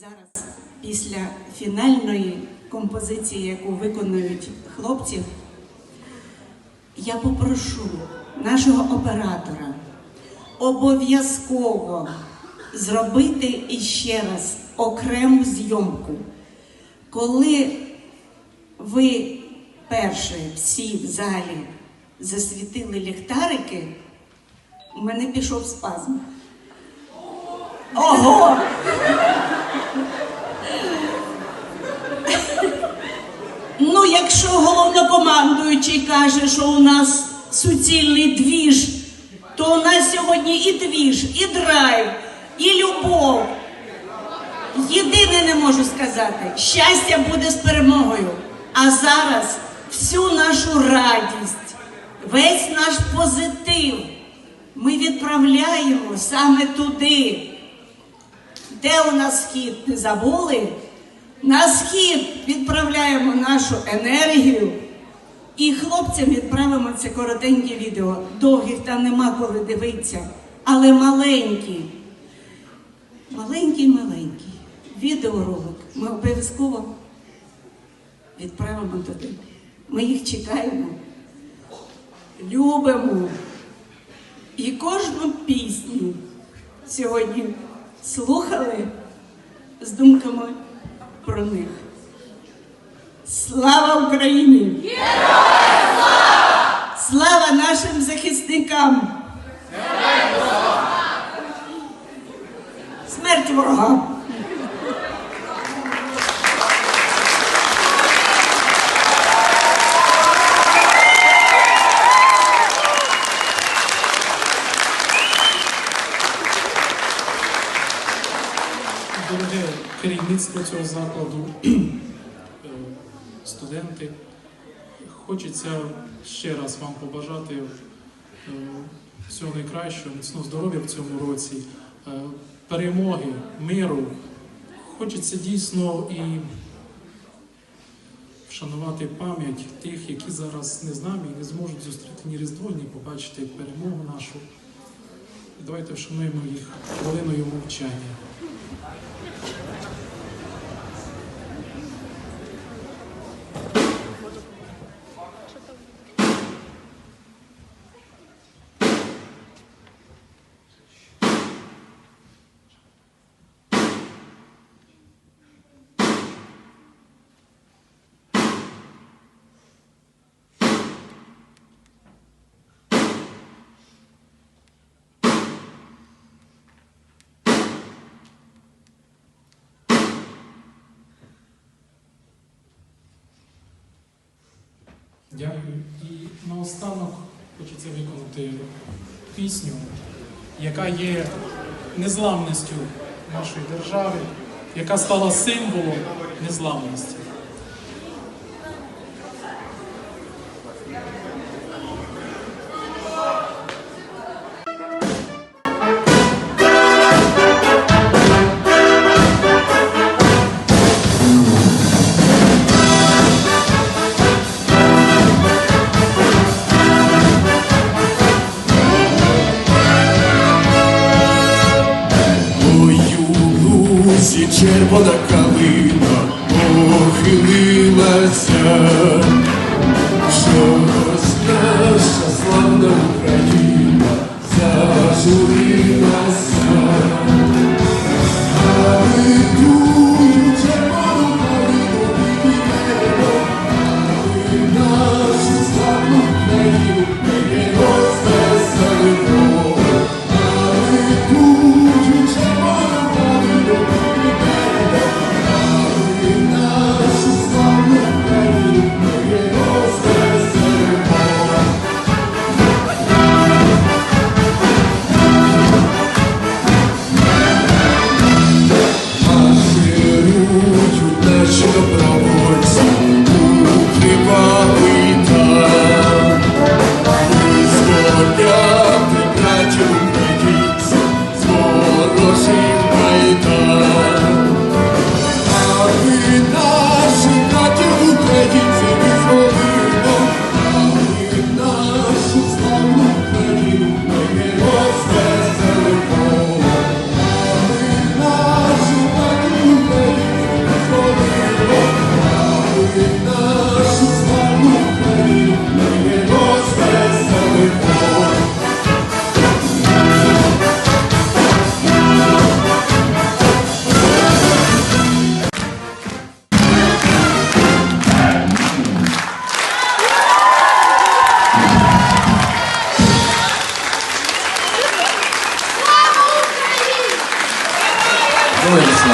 Зараз після фінальної композиції, яку виконують хлопці, я попрошу нашого оператора обов'язково зробити іще раз окрему зйомку. Коли ви перше всі в залі засвітили ліхтарики, у мене пішов спазм. Ого! Головнокомандуючий каже, що у нас суцільний двіж, то у нас сьогодні і двіж, і драйв, і любов. Єдине не можу сказати, щастя буде з перемогою. А зараз всю нашу радість, весь наш позитив ми відправляємо саме туди, де у нас схід, не забули? На схід відправляємо нашу енергію. І хлопцям відправимо це коротеньке відео. Довгих там нема коли дивитися, але маленькі. Маленький, маленький. Відеоролик. Ми обов'язково відправимо туди. Ми їх чекаємо, любимо. І кожну пісню сьогодні слухали з думками про них. Слава Україні! слава! Слава нашим захисникам! Смерть ворогам! Дороге керівництво цього закладу, е, студенти, хочеться ще раз вам побажати е, всього найкращого, міцного здоров'я в цьому році, е, перемоги, миру. Хочеться дійсно і вшанувати пам'ять тих, які зараз не з нами і не зможуть зустріти ні Різдво, ні побачити перемогу нашу. Давайте вшануємо їх хвилиною мовчання. Дякую. І наостанок хочеться виконати пісню, яка є незламністю нашої держави, яка стала символом незламності. Лузі червона калина похилилася, 수고해주셨습니다.